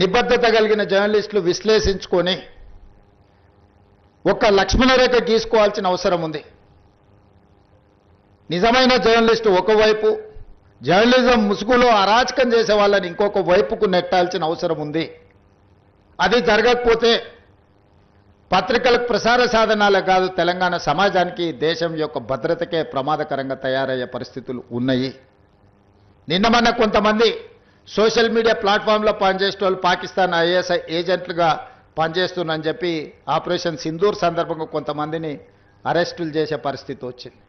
నిబద్ధత కలిగిన జర్నలిస్టులు విశ్లేషించుకొని ఒక లక్ష్మణరేఖ గీసుకోవాల్సిన అవసరం ఉంది. నిజమైన జర్నలిస్టు ఒకవైపు జర్నలిజం ముసుగులో అరాచకం చేసే వాళ్ళని ఇంకొక వైపుకు నెట్టాల్సిన అవసరం ఉంది. అది జరగకపోతే పత్రికలకు ప్రసార సాధనాలే కాదు తెలంగాణ సమాజానికి దేశం యొక్క భద్రతకే ప్రమాదకరంగా తయారయ్యే పరిస్థితులు ఉన్నాయి. నిన్న మొన్న కొంతమంది సోషల్ మీడియా ప్లాట్ఫామ్లో పనిచేసే వాళ్ళు పాకిస్తాన్ ఐఎస్ఐ ఏజెంట్లుగా పనిచేస్తున్నారని చెప్పి ఆపరేషన్ సింధూర్ సందర్భంగా కొంతమందిని అరెస్టులు చేసే పరిస్థితి వచ్చింది.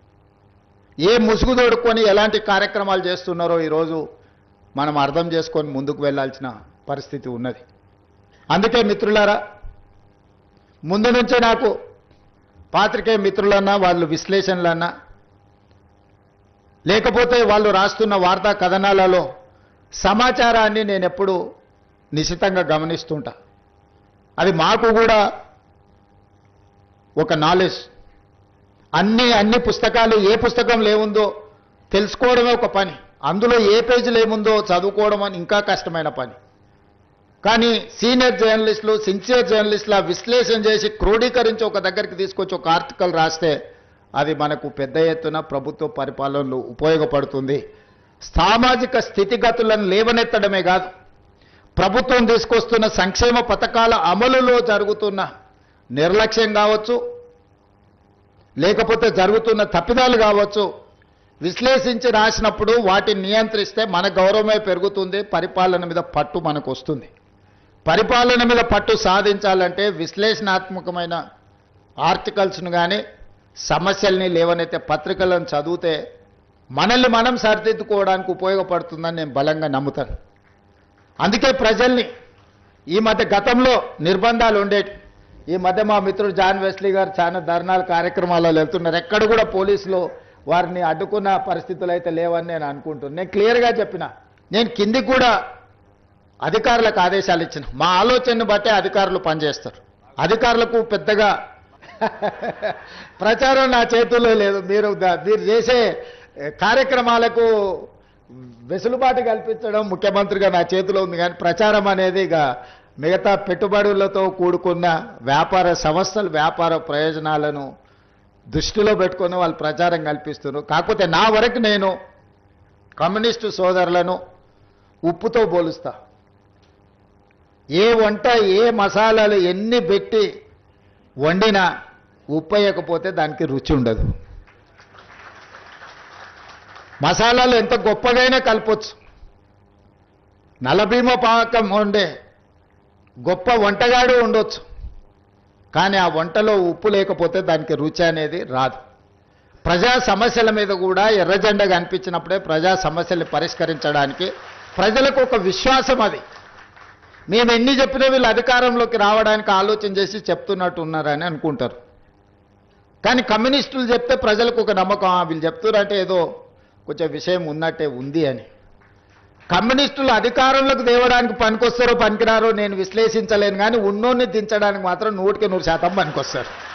ఏ ముసుగు తోడుకొని ఎలాంటి కార్యక్రమాలు చేస్తున్నారో ఈరోజు మనం అర్థం చేసుకొని ముందుకు వెళ్ళాల్సిన పరిస్థితి ఉన్నది. అందుకే మిత్రులారా ముందు నుంచే నాకు పాత్రికే మిత్రులన్నా వాళ్ళు విశ్లేషణలన్నా లేకపోతే వాళ్ళు రాస్తున్న వార్తా కథనాలలో సమాచారాన్ని నేను ఎప్పుడు నిశితంగా గమనిస్తుంటా. అది మాకు కూడా ఒక నాలెడ్జ్. అన్ని అన్ని పుస్తకాలు ఏ పుస్తకంలో ఏముందో తెలుసుకోవడమే ఒక పని. అందులో ఏ పేజీలు ఏముందో చదువుకోవడం అని ఇంకా కష్టమైన పని. కానీ సీనియర్ జర్నలిస్టులు సిన్సియర్ జర్నలిస్టులు విశ్లేషణ చేసి క్రోడీకరించి ఒక దగ్గరికి తీసుకొచ్చి ఒక ఆర్టికల్ రాస్తే అది మనకు పెద్ద ఎత్తున ప్రభుత్వ పరిపాలనలో ఉపయోగపడుతుంది. సామాజిక స్థితిగతులను లేవనెత్తడమే కాదు ప్రభుత్వం తీసుకొస్తున్న సంక్షేమ పథకాల అమలులో జరుగుతున్న నిర్లక్ష్యం కావచ్చు లేకపోతే జరుగుతున్న తప్పిదాలు కావచ్చు విశ్లేషించి రాసినప్పుడు వాటిని నియంత్రిస్తే మన గౌరవమే పెరుగుతుంది పరిపాలన మీద పట్టు మనకు వస్తుంది. పరిపాలన మీద పట్టు సాధించాలంటే విశ్లేషణాత్మకమైన ఆర్టికల్స్ను కానీ సమస్యల్ని లేవనైతే పత్రికలను చదివితే మనల్ని మనం సరిదిద్దుకోవడానికి ఉపయోగపడుతుందని నేను బలంగా నమ్ముతాను. అందుకే ప్రజల్ని ఈ మధ్య గతంలో నిర్బంధాలు ఉండేవి ఈ మధ్య మా మిత్రుడు జాన్ వెస్లీ గారు చాలా ధర్నాలు కార్యక్రమాల్లో వెళ్తున్నారు ఎక్కడ కూడా పోలీసులు వారిని అడ్డుకున్న పరిస్థితులు అయితే లేవని నేను అనుకుంటున్నాను. నేను క్లియర్గా చెప్పిన నేను కిందికి కూడా అధికారులకు ఆదేశాలు ఇచ్చిన. మా ఆలోచనను బట్టే అధికారులు పనిచేస్తారు. అధికారులకు పెద్దగా ప్రచారం నా చేతుల్లో లేదు. మీరు మీరు చేసే కార్యక్రమాలకు వెసులుబాటు కల్పించడం ముఖ్యమంత్రిగా నా చేతిలో ఉంది. కానీ ప్రచారం అనేది ఇక మిగతా పెట్టుబడులతో కూడుకున్న వ్యాపార సంస్థలు వ్యాపార ప్రయోజనాలను దృష్టిలో పెట్టుకొని వాళ్ళు ప్రచారం కల్పిస్తున్నారు. కాకపోతే నా వరకు నేను కమ్యూనిస్టు సోదరులను ఉప్పుతో పోలుస్తా. ఏ వంట ఏ మసాలాలు ఎన్ని పెట్టి వండినా ఉప్పు వేయకపోతే దానికి రుచి ఉండదు. మసాలాలు ఎంత గొప్పగైనా కలపొచ్చు. నలభీమ పాకం ఉండే గొప్ప వంటగాడు ఉండొచ్చు. కానీ ఆ వంటలో ఉప్పు లేకపోతే దానికి రుచి అనేది రాదు. ప్రజా సమస్యల మీద కూడా ఎర్రజెండా కనిపించినప్పుడే ప్రజా సమస్యల్ని పరిష్కరించడానికి ప్రజలకు ఒక విశ్వాసం అది. మేము ఎన్ని చెప్పినా వీళ్ళు అధికారంలోకి రావడానికి ఆలోచన చేసి చెప్తున్నట్టు ఉన్నారని అనుకుంటారు. కానీ కమ్యూనిస్టులు చెప్తే ప్రజలకు ఒక నమ్మకం వీళ్ళు చెప్తున్నారంటే ఏదో కొంచెం విషయం ఉన్నట్టే ఉంది అని. కమ్యూనిస్టులు అధికారంలోకి తేవడానికి పనికొస్తారో పనికిరారో నేను విశ్లేషించలేను కానీ ఉన్నోన్ని దించడానికి మాత్రం నూటికి నూరు శాతం పనికొస్తారు.